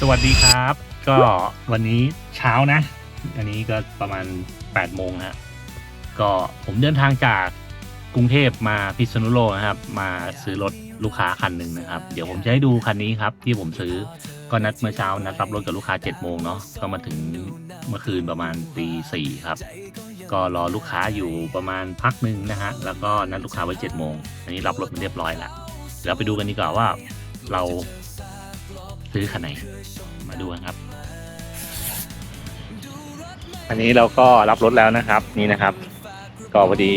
สวัสดีครับ ก็วันนี้เช้านะ อันนี้ก็ประมาณ8โมงฮะก็ผมเดินทางจากกรุงเทพมาพิษณุโลกนะครับ มาซื้อรถลูกค้าคันหนึ่งนะครับ เดี๋ยวผมจะให้ดูคันนี้ครับ ที่ผมซื้อก็นัดเมื่อเช้านัดรับรถกับลูกค้า7โมงเนาะก็มาถึงเมื่อคืนประมาณตีสี่ครับ ก็รอลูกค้าอยู่ประมาณพักหนึ่งนะฮะแล้วก็นัดลูกค้าไว้7โมงอันนี้รับรถมาเรียบร้อยแล้วเดี๋ยวไปดูกันดีกว่าว่าเรา ซื้อคันไหน มาดูกันครับ อันนี้เราก็รับรถแล้วนะครับ นี่นะครับ ก็พอดี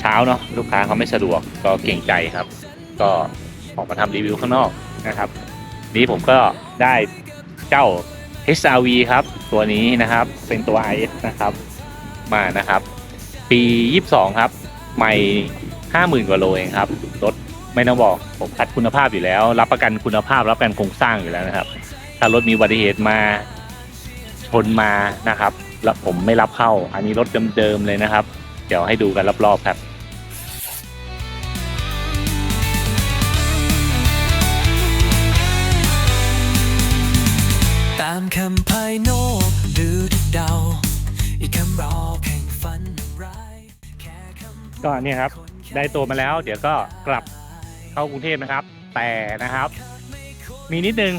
เช้าเนาะลูกค้าเขาไม่สะดวกก็เก่งใจครับ ก็ออกมาทำรีวิวข้างนอกนะครับ นี้ผมก็ได้เจ้า HRV ครับ ตัวนี้นะครับเป็นตัว IS นะครับ มานะครับ ปี 22 ครับ ใหม่ 50,000 กว่าโลเองครับ รถ ไม่ต้องบอกผมคัดคุณภาพอยู่แล้ว รับประกันคุณภาพรับประกันโครงสร้างอยู่แล้วนะครับ ถ้ารถมีอุบัติเหตุมาชนมานะครับ แล้วผมไม่รับเข้า อันนี้รถเดิมๆเลยนะครับ เดี๋ยวให้ดูกันรอบๆครับตามคำภายนอกหรือทุกเดาอีกคำรอแข่งฝันร้ายแค่คำพูดก็เนี่ยครับ ได้ตัวมาแล้ว เดี๋ยวก็กลับ เข้ากรุงเทพนะครับ แต่นะครับ มีนิดนึง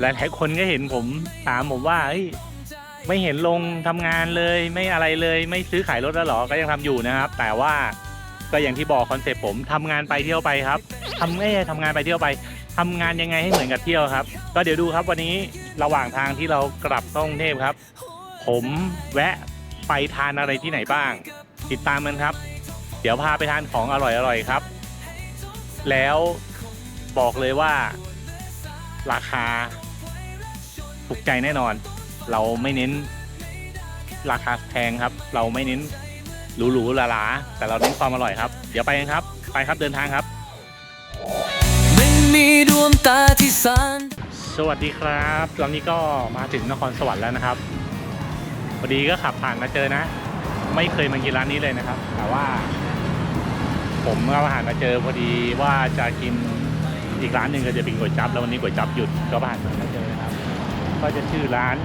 หลายๆคนก็เห็นผมถามผมว่าเฮ้ยไม่เห็นลงทำงานเลยไม่อะไรเลยไม่ซื้อขายรถแล้วหรอก็ยังทำอยู่นะครับ แต่ว่าก็อย่างที่บอกคอนเซปต์ผมทำงานไปเที่ยวไปครับทำไม่ใช่ทำงานไปเที่ยวไปทำงานยังไงให้เหมือนกับเที่ยวครับ ก็เดี๋ยวดูครับวันนี้ระหว่างทางที่เรากลับกรุงเทพครับ ผมแวะไปทานอะไรที่ไหนบ้าง ติดตามกันครับ เดี๋ยวพาไปทานของอร่อยๆครับ แล้วบอกเลยว่าราคาถูกใจแน่นอน เราไม่เน้นราคาแพงครับ เราไม่เน้นหรูๆหราๆแต่เราเน้นความอร่อยครับ เดี๋ยวไปกันครับ ไปครับเดินทางครับ ไม่มีดวงตาที่สันสวัสดีครับ ตอนนี้ก็มาถึงนครสวรรค์แล้วนะครับพอดีก็ขับผ่านมาเจอนะ ไม่เคยมากินร้านนี้เลยนะครับ แต่ว่า ผมก็ผ่านมาเจอพอดีว่าจะกินอีกร้านหนึ่งก็จะเป็นก๋วยจั๊บแล้ววันนี้ก๋วยจั๊บหยุดก็ผ่านมาเจอนะครับ ก็จะชื่อร้าน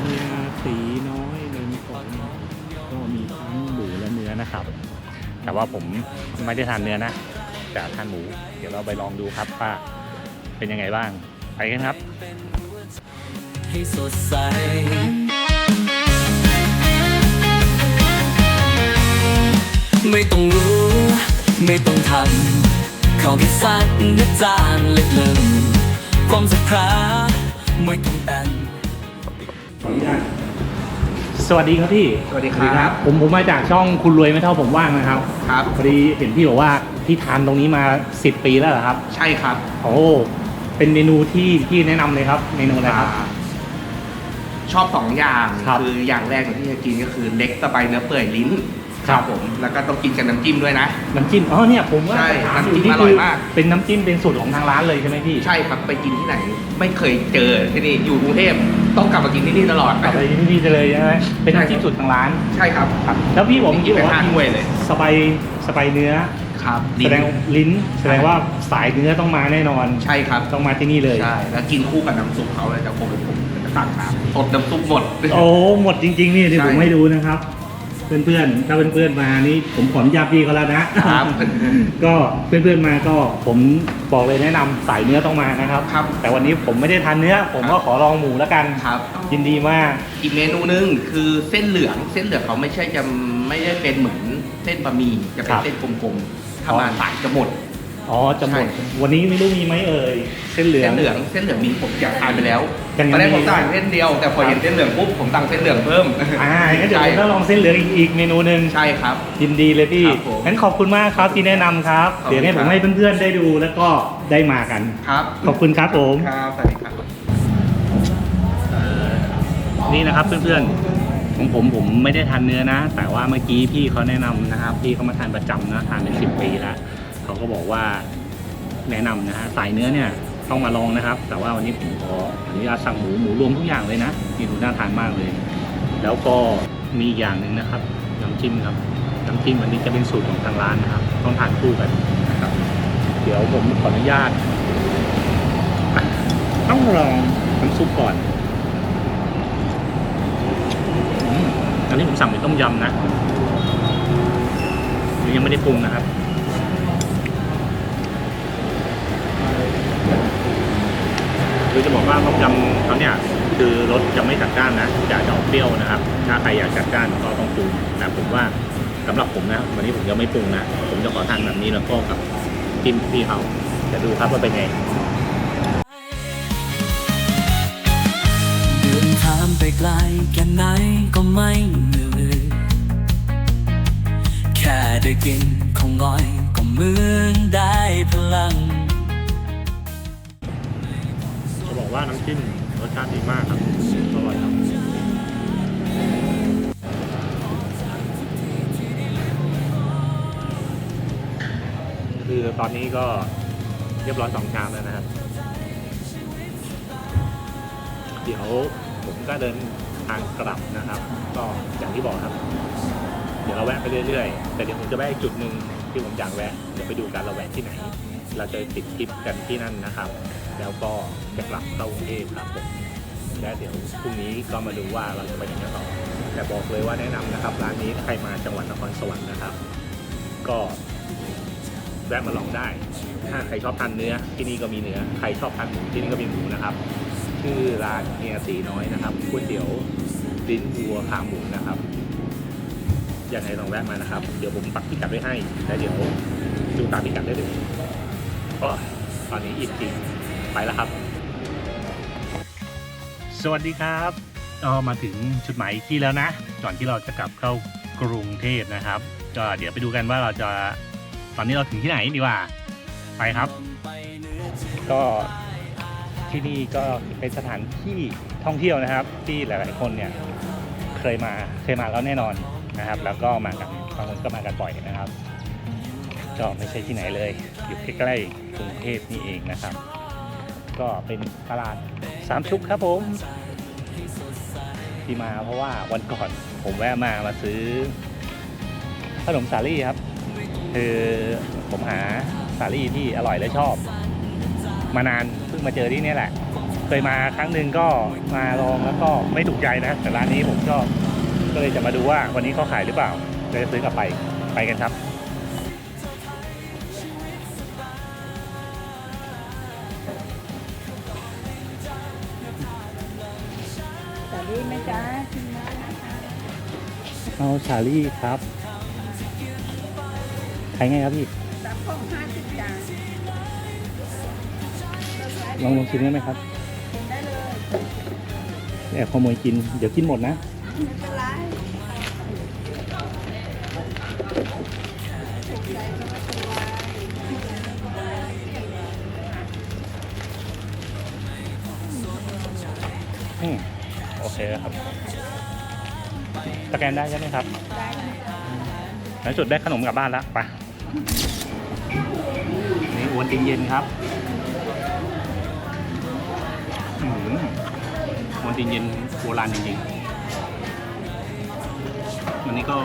เมียสีน้อยเลยมีของก็มีทั้งหมูและเนื้อนะครับ แต่ว่าผมไม่ได้ทานเนื้อนะแต่ทานหมู เดี๋ยวเราไปลองดูครับว่าเป็นยังไงบ้างไปกันครับ ให้สดใส ไม่ต้องรู้ ไม่ต้องทำขอแค่สักนิดจานเล็กลงความสักคราไม่ต้องแต่งสวัสดีครับพี่ สวัสดีครับ ผมผมมาจากช่องคุณรวยไม่เท่าผมว่างนะครับ ครับ พอดีเห็นพี่บอกว่าพี่ทานตรงนี้มา 10 ปีแล้วเหรอครับ ใช่ครับ โอ้เป็นเมนูที่พี่แนะนำเลยครับ เมนูอะไรครับอ่าชอบสองอย่างครับออย่างแรกที่จะกินก็คือเล็กตะไบเนื้อเปื่อยลิ้น ครับผม แล้วก็ต้องกินกับน้ำจิ้มด้วยนะ น้ำจิ้มอ๋อเนี่ยผมว่าใช่ถามน้ำจิ้มนี่อร่อยมาก เป็นน้ำจิ้มเป็นสูตรของทางร้านเลยใช่ไหมพี่ ใช่ครับไปกินที่ไหน ไม่เคยเจอที่นี่อยู่กรุงเทพต้องกลับมากินที่นี่ตลอดกลับไปที่นี่เลยใช่ไหมเป็นน้ำจิ้มสูตรทางร้าน ใช่ครับครับ แล้วพี่บอกเมื่อกี้บอกว่าไปทานด้วยเลย สบายสบายเนื้อครับแสดงลิ้นแสดงว่าสายเนื้อต้องมาแน่นอนใช่ครับต้องมาที่นี่เลยใช่แล้วกินคู่กับน้ำซุปเขาเลยแต่ผมผมจะตักน้ำสดน้ำซุปหมดโอ้หมดจริงๆนี่เดี๋ยวใช่ผมให้ดูนะครับ เพื่อนๆถ้าเพื่อนๆมานี่ผมขออนุญาตพี่เขาแล้วนะครับ ก็เพื่อนๆมาก็ผมบอกเลยแนะนำสายเนื้อต้องมานะครับ ครับแต่วันนี้ผมไม่ได้ทานเนื้อ ผมก็ขอลองหมูแล้วกันครับ ยินดีมาก อีกเมนูหนึงคือเส้นเหลือง เส้นเหลืองเขาไม่ใช่จะไม่ได้เป็นเหมือนเส้นบะหมี่จะเป็นครับ เส้นกลมๆถ้ามาสายจะหมด อ๋อจะหมดใช่ วันนี้ไม่รู้มีไหมเอ่ยเส้นเหลืองเส้นเหลืองเส้นเหลืองมีผมอยากทานไปแล้วยังตอนแรกมีผมสั่งเส้นเดียว แต่พอเห็นเส้นเหลืองปุ๊บผมสั่งเส้นเหลืองเพิ่มอ่างั้นเดี๋ยวใช่ผมต้องลองเส้นเหลืองอีกอีกเมนูหนึ่งใช่ครับ ยินดีเลยพี่ครับผมงั้นขอบคุณมากครับที่แนะนำครับ ขอบคุณ เดี๋ยวให้ผมครับให้เพื่อนๆได้ดูแล้วก็ได้มากัน ครับขอบคุณครับผม ครับสวัสดีครับ นี่นะครับเพื่อนๆของผมผมไม่ได้ทานเนื้อนะ แต่ว่าเมื่อกี้พี่เขาแนะนำนะครับ พี่เขามาทานประจำนะทานเป็นสิบปีแล้ว เขาก็บอกว่าแนะนำนะฮะสายเนื้อเนี่ยต้องมาลองนะครับ แต่ว่าวันนี้ผมขออนุญาตสั่งหมูหมูรวมทุกอย่างเลยนะนี่ดูน่าทานมากเลย แล้วก็มีอย่างหนึ่งนะครับน้ำจิ้มครับน้ำจิ้มอันนี้จะเป็นสูตรของทางร้านนะครับ ต้องทานคู่กันนะครับ เดี๋ยวผมขออนุญาต ต้องลองน้ำซุปก่อนอันนี้ผมสั่งเป็นต้มยำนะยังไม่ได้ปรุงนะครับ คือจะบอกว่าต้มยำเขาเนี่ยคือรสจะไม่จัดจ้านนะจะจะออกเปรี้ยวนะครับ ถ้าใครอยากจัดจ้านก็ต้องปรุงนะผมว่าสำหรับผมนะวันนี้ผมจะไม่ปรุงนะผมจะขอทานแบบนี้แล้วก็กับกินพี่เขาจะดูครับว่าเป็นไงเดินทางไปไกลแค่ไหนก็ไม่เหนื่อยแค่ได้กินของง่อยก็เหมือนได้พลัง บอกว่าน้ำจิ้มรสชาติดีมากครับอร่อยครับคือตอนนี้ก็เรียบร้อยสองชามแล้วนะครับ เดี๋ยวผมก็เดินทางกลับนะครับ ก็อย่างที่บอกครับ เดี๋ยวเราแวะไปเรื่อยๆ แต่เดี๋ยวผมจะแวะอีกจุดหนึ่งที่ผมอยากแวะ เดี๋ยวไปดูกันเราแวะที่ไหน เราจะติดคลิปกันที่นั่นนะครับ แล้วก็จะกลับเข้ากรุงเทพครับผมและเดี๋ยวพรุ่งนี้ก็มาดูว่าเราจะไปไหนกันต่อแต่บอกเลยว่าแนะนำนะครับร้านนี้ใครมาจังหวัดนครสวรรค์นะครับ ก็แวะมาลองได้ ถ้าใครชอบทานเนื้อที่นี่ก็มีเนื้อ ใครชอบทานหมูที่นี่ก็มีหมูนะครับ ชื่อร้านเฮียสีน้อยนะครับก๋วยเตี๋ยวลิ้นวัวขาหมูนะครับ อยังไงลองแวะมานะครับ เดี๋ยวผมปักพิกัดไว้ให้ แล้วเดี๋ยวดูตามพิกัดได้เลย โอ้ตอนนี้อิ่มจริงไปแล้วครับ สวัสดีครับก็มาถึงจุดหมายที่แล้วนะก่อนที่เราจะกลับเข้ากรุงเทพนะครับ ก็เดี๋ยวไปดูกันว่าเราจะตอนนี้เราถึงที่ไหนดีกว่า ไปครับ ก็ที่นี่ก็เป็นสถานที่ท่องเที่ยวนะครับ ที่หลาย ๆ คนเนี่ยเคยมาเคยมาแล้วแน่นอนนะครับ แล้วก็มากันบางคนก็มากันบ่อยนะครับ ก็ไม่ใช่ที่ไหนเลย อยู่ใกล้ๆกรุงเทพนี่เองนะครับ ก็เป็นตลาดสามชุกครับผม ที่มาเพราะว่าวันก่อนผมแวะมามาซื้อขนมสาลี่ครับ คือผมหาสาลี่ที่อร่อยและชอบ มานานเพิ่งมาเจอที่นี่แหละ เคยมาครั้งหนึ่งก็มาลองแล้วก็ไม่ถูกใจนะแต่ร้านนี้ผมชอบก็เลยจะมาดูว่าวันนี้เขาขายหรือเปล่าเลยจะซื้อกลับไปไปกันครับ เอาสาลี่ครับขายไงครับพี่สามข้องห้าสิบจานลองลองชิมได้ไหมครับกินได้เลยแอบขโมยกิน เดี๋ยวกินหมดนะไม่เป็นไรถูกใจก็ไม่เป็นไรอืมโอเคครับ สแกนได้ใช่ไหมครับได้ค่ะแล้วจุดได้ขนมกลับบ้านแล้วไปนี่อวนติงเย็นครับอืมอวนติงเย็นโบราณจริงๆวันนี้ก็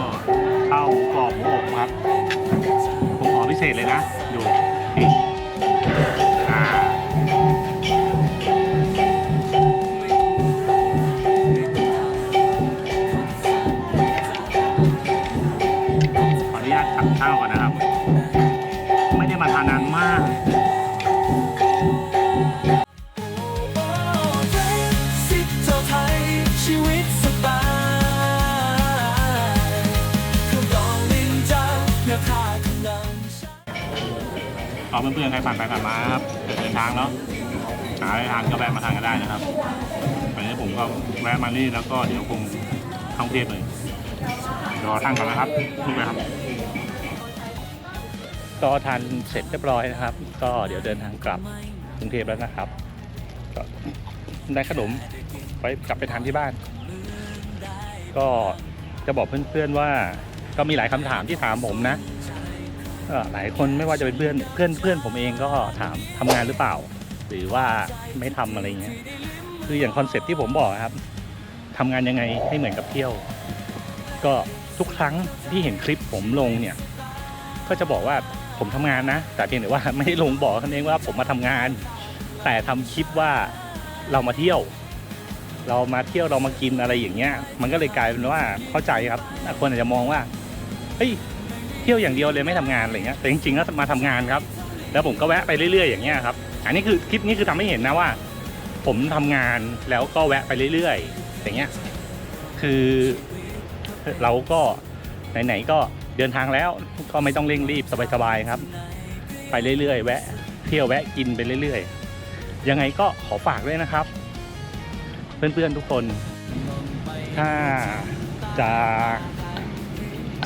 ข้าวหมูกรอบหมูอบครับผมขอพิเศษเลยนะ ดูนี่ อเพื่อนๆใครผ่านไปผ่านมาครับเดินทางเนาะหาอะไรทานก็แวะมาทานกันได้นะครับวันนี้ผมก็แวะมานี่แล้วก็เดี๋ยวคงท่องเที่ยวเลยรอท่านก่อนนะครับนี่นะครับก็ทานเสร็จเรียบร้อยนะครับ ก็เดี๋ยวเดินทางกลับกรุงเทพแล้วนะครับก็ได้ขนมไปกลับไปทานที่บ้าน ก็จะบอกเพื่อนๆว่าก็มีหลายคำถามที่ถามผมนะ หลายคนไม่ว่าจะเป็นเพื่อนเพื่อนเพื่อนผมเองก็ถามทำงานหรือเปล่า หรือว่าไม่ทำอะไรเงี้ยคืออย่างคอนเซ็ปที่ผมบอกครับทำงานยังไงให้เหมือนกับเที่ยว ก็ทุกครั้งที่เห็นคลิปผมลงเนี่ย ก็จะบอกว่าผมทำงานนะ แต่เพียงแต่ว่าไม่ได้ลงบอกกันเองว่าผมมาทำงาน แต่ทำคลิปว่าเรามาเที่ยว เรามาเที่ยวเรามากินอะไรอย่างเงี้ย มันก็เลยกลายเป็นว่าเข้าใจครับคนอาจจะมองว่าเฮ้ย เที่ยวอย่างเดียวเลยไม่ทำงานอะไรเงี้ยแต่จริงๆก็มาทำงานครับ แล้วผมก็แวะไปเรื่อยๆอย่างเงี้ยครับอันนี้คือคลิปนี้คือทำให้เห็นนะว่า ผมทำงานแล้วก็แวะไปเรื่อยๆอย่างเงี้ยคือเราก็ไหนๆก็เดินทางแล้วก็ไม่ต้องเร่งรีบสบายๆครับ ไปเรื่อยๆ แวะ เที่ยวแวะกินไปเรื่อยๆ ยังไงก็ขอฝากด้วยนะครับ เพื่อนๆทุกคน ถ้าจะ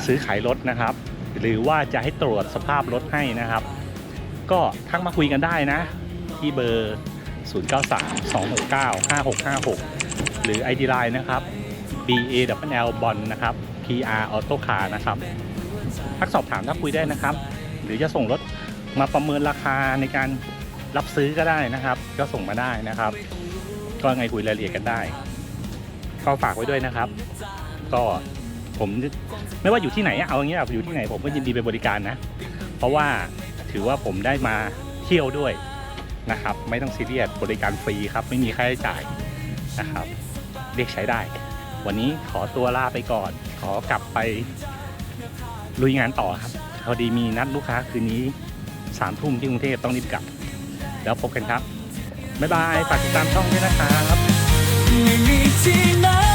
ซื้อขายรถนะครับ หรือว่าจะให้ตรวจสภาพรถให้นะครับ ก็ทักมาคุยกันได้นะ ที่เบอร์ 0932695656 หรือ ID Line นะครับ B A W L บอลนะครับ P R Auto Car นะครับทักสอบถามทักคุยได้นะครับ หรือจะส่งรถมาประเมินราคาในการรับซื้อก็ได้นะครับ ก็ส่งมาได้นะครับ ก็ไงคุยรายละเอียดกันได้ก็ฝากไว้ด้วยนะครับ ก็ ผมไม่ว่าอยู่ที่ไหนเอาอย่างเงี้ยอยู่ที่ไหนผมก็ยินดีไปบริการนะ เพราะว่าถือว่าผมได้มาเที่ยวด้วยนะครับ ไม่ต้องซีเรียสบริการฟรีครับ ไม่มีค่าใช้จ่ายนะครับ เรียกใช้ได้ วันนี้ขอตัวลาไปก่อน ขอกลับไปลุยงานต่อครับพอดีมีนัดลูกค้าคืนนี้สามทุ่มที่กรุงเทพต้องรีบกลับ แล้วพบกันครับ บ๊ายบาย ฝากติดตามช่องด้วยนะครับไม่มีที่ไหน